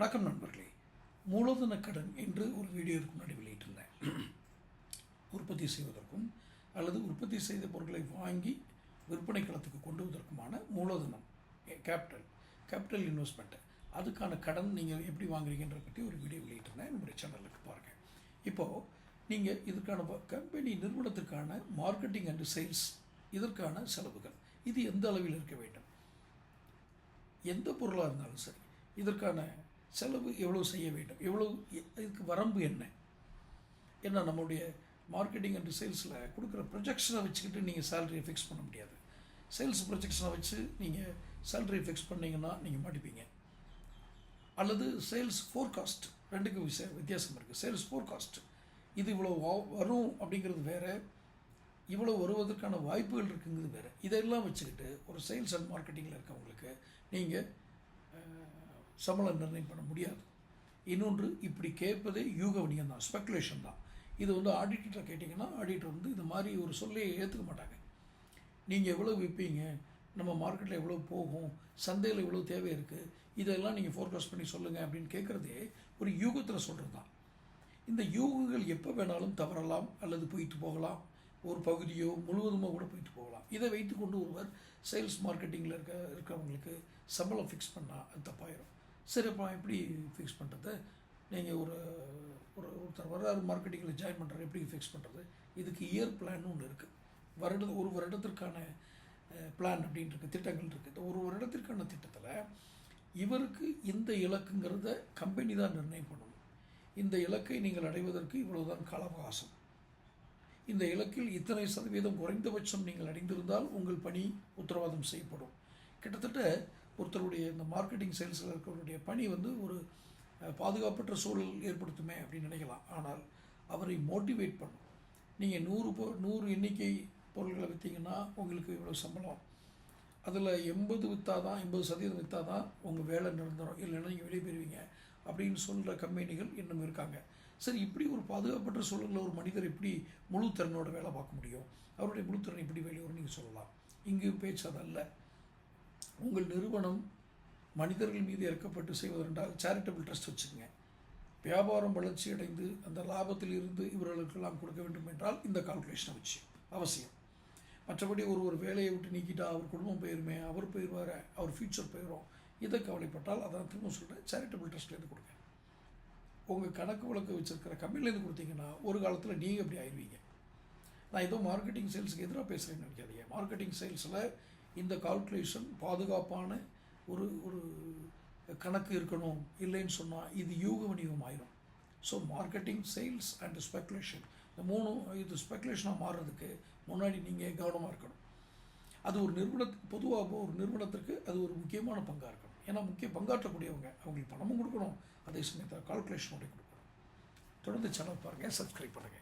வணக்கம் நண்பர்களே. மூலதன கடன் என்று ஒரு வீடியோ முன்னாடி வெளியிட்டிருந்தேன். உற்பத்தி செய்வதற்கும் அல்லது உற்பத்தி செய்த பொருட்களை வாங்கி விற்பனை களத்துக்கு கொண்டு வருவதற்குமான மூலதனம் கேபிட்டல் கேபிட்டல் இன்வெஸ்ட்மெண்ட்டு அதுக்கான கடன் நீங்கள் எப்படி வாங்குறீங்கன்ற பற்றி ஒரு வீடியோ வெளியிட்டிருந்தேன். என்னுடைய சேனலுக்கு பாருங்கள் இப்போது நீங்கள் இதற்கான கம்பெனி நிறுவனத்திற்கான மார்க்கெட்டிங் அண்ட் சேல்ஸ் இதற்கான செலவுகள். இது எந்த அளவில் இருக்க வேண்டும்? எந்த பொருளாக இருந்தாலும் சரி இதற்கான செலவு எவ்வளோ செய்ய வேண்டும்? எவ்வளோ இதுக்கு வரம்பு என்ன? ஏன்னா நம்மளுடைய மார்க்கெட்டிங் அண்ட் சேல்ஸில் கொடுக்குற ப்ரொஜெக்ஷனை வச்சுக்கிட்டு நீங்கள் சேலரியை ஃபிக்ஸ் பண்ண முடியாது. சேல்ஸ் ப்ரொஜெக்ஷனை வச்சு நீங்கள் சேலரியை ஃபிக்ஸ் பண்ணிங்கன்னா நீங்கள் மாட்டிப்பீங்க. அல்லது சேல்ஸ் ஃபோர்காஸ்ட் ரெண்டுக்கும் விச வித்தியாசம் இருக்குது சேல்ஸ் ஃபோர்காஸ்ட் இது இவ்வளோ வரும் அப்படிங்கிறது வேறு. இவ்வளோ வருவதற்கான வாய்ப்புகள் இருக்குங்கிறது வேறு. இதெல்லாம் வச்சுக்கிட்டு ஒரு சேல்ஸ் அண்ட் மார்க்கெட்டிங்கில் இருக்கவங்களுக்கு நீங்கள் சம்பளம் நிர்ணயம் பண்ண முடியாது. இன்னொன்று இப்படி கேட்பதே யூக வணிகம் தான் ஸ்பெக்குலேஷன் தான். இது வந்து ஆடிட்டர்கிட்ட கேட்டிங்கன்னா ஆடிட்டர் வந்து இந்த மாதிரி ஒரு சொல்லையை ஏற்றுக்க மாட்டாங்க. நீங்கள் எவ்வளோ விற்பீங்க நம்ம மார்க்கெட்டில் எவ்வளோ போகும்? சந்தையில் எவ்வளோ தேவை இருக்குது இதெல்லாம் நீங்கள் ஃபோர்காஸ்ட் பண்ணி சொல்லுங்கள் அப்படின்னு கேட்குறதே ஒரு யூகத்தில் சொல்கிறது தான். இந்த யூகங்கள் எப்போ வேணாலும் தவறலாம் அல்லது போயிட்டு போகலாம். ஒரு பகுதியோ முழுவதுமாக கூட போயிட்டு போகலாம். இதை வைத்துக்கொண்டு ஒருவர் சேல்ஸ் மார்க்கெட்டிங்கில் இருக்க இருக்கிறவங்களுக்கு சம்பளம் ஃபிக்ஸ் பண்ணால் அது தப்பாயிரும். சரி அப்போ எப்படி ஃபிக்ஸ் பண்ணுறது நீங்கள் ஒரு ஒரு ஒருத்தர் வர்றாரு மார்க்கெட்டிங்கில் ஜாயின் பண்ணுறாரு எப்படி ஃபிக்ஸ் பண்ணுறது இதுக்கு இயர் பிளான் ஒன்று இருக்குது வருட ஒரு வருடத்திற்கான பிளான் அப்படின்ட்டு இருக்குது திட்டங்கள் இருக்குது ஒரு வருடத்திற்கான திட்டத்தில் இவருக்கு இந்த இலக்குங்கிறத கம்பெனி தான் நிர்ணயம் பண்ணணும். இந்த இலக்கை நீங்கள் அடைவதற்கு இவ்வளவுதான் கால அவகாசம். இந்த இலக்கில் இத்தனை சதவீதம் குறைந்தபட்சம் நீங்கள் அடைந்திருந்தால் உங்கள் பணி உத்தரவாதம் செய்யப்படும். கிட்டத்தட்ட ஒருத்தருடைய இந்த மார்க்கெட்டிங் சேல்ஸில் இருக்கிறவருடைய பணி வந்து ஒரு பாதுகாப்பற்ற சூழல் ஏற்படுத்துமே அப்படின்னு நினைக்கலாம். ஆனால் அவரை மோட்டிவேட் பண்ணும். நீங்கள் நூறு பொ நூறு எண்ணிக்கை பொருள்களை விற்றீங்கன்னா உங்களுக்கு இவ்வளோ சம்பளம். அதில் எண்பது விற்றா தான் எண்பது சதவீதம் விற்றா தான் உங்கள் வேலை நிரந்தரம். இல்லைன்னா நீங்கள் வெளியே போயிருவீங்க அப்படின்னு சொல்கிற கம்பெனிகள் இன்னும் இருக்காங்க. சரி இப்படி ஒரு பாதுகாப்பற்ற சூழலில் ஒரு மனிதர் எப்படி முழு திறனோட வேலை பார்க்க முடியும்? அவருடைய முழு திறன் எப்படி வெளியே நீங்கள் சொல்லலாம். இங்கு பேச்சு அதல்ல. உங்கள் நிறுவனம் மனிதர்கள் மீது இறக்கப்பட்டு செய்வதென்றால் சேரிட்டபிள் ட்ரஸ்ட் வச்சுக்கோங்க. வியாபாரம் வளர்ச்சி அடைந்து அந்த லாபத்தில் இருந்து இவர்களுக்கெல்லாம் கொடுக்க வேண்டும் என்றால் இந்த கால்குலேஷனை வச்சு அவசியம். மற்றபடி ஒரு ஒரு வேலையை விட்டு நீக்கிட்டா அவர் குடும்பம் போயிருமே அவர் போயிடுவார் அவர் ஃப்யூச்சர் போயிடும் இதை கவலைப்பட்டால் அதான் திரும்ப சொல்கிறேன் சேரிட்டபிள் ட்ரஸ்ட்லேருந்து கொடுங்க. உங்கள் கணக்கு வழக்கு வச்சுருக்கிற கம்பெனிலேருந்து கொடுத்தீங்கன்னா ஒரு காலத்தில் நீங்கள் அப்படி ஆயிடுவீங்க நான் ஏதோ மார்க்கெட்டிங் சேல்ஸுக்கு எதிராக பேசுகிறேன்னு நினைக்காதீங்க. மார்க்கெட்டிங் சேல்ஸில் இந்த கால்குலேஷன் பாதுகாப்பான ஒரு ஒரு கணக்கு இருக்கணும் இல்லைன்னு சொன்னால் இது யூக வணிகம் ஆயிரும். So marketing sales and speculation இந்த மூணும் இது ஸ்பெக்குலேஷனாக மாறுறதுக்கு முன்னாடி நீங்கள் கவனமாக இருக்கணும். அது ஒரு நிறுவனத்துக்கு பொதுவாக ஒரு நிறுவனத்திற்கு அது ஒரு முக்கியமான பங்காக இருக்கணும். ஏன்னா முக்கிய பங்காற்றக்கூடியவங்க அவங்களுக்கு பணமும் கொடுக்கணும். அதே சமயத்தில் கால்குலேஷனோட கொடுக்கணும். தொடர்ந்து சேனல் பாருங்கள் சப்ஸ்கிரைப் பண்ணுங்கள்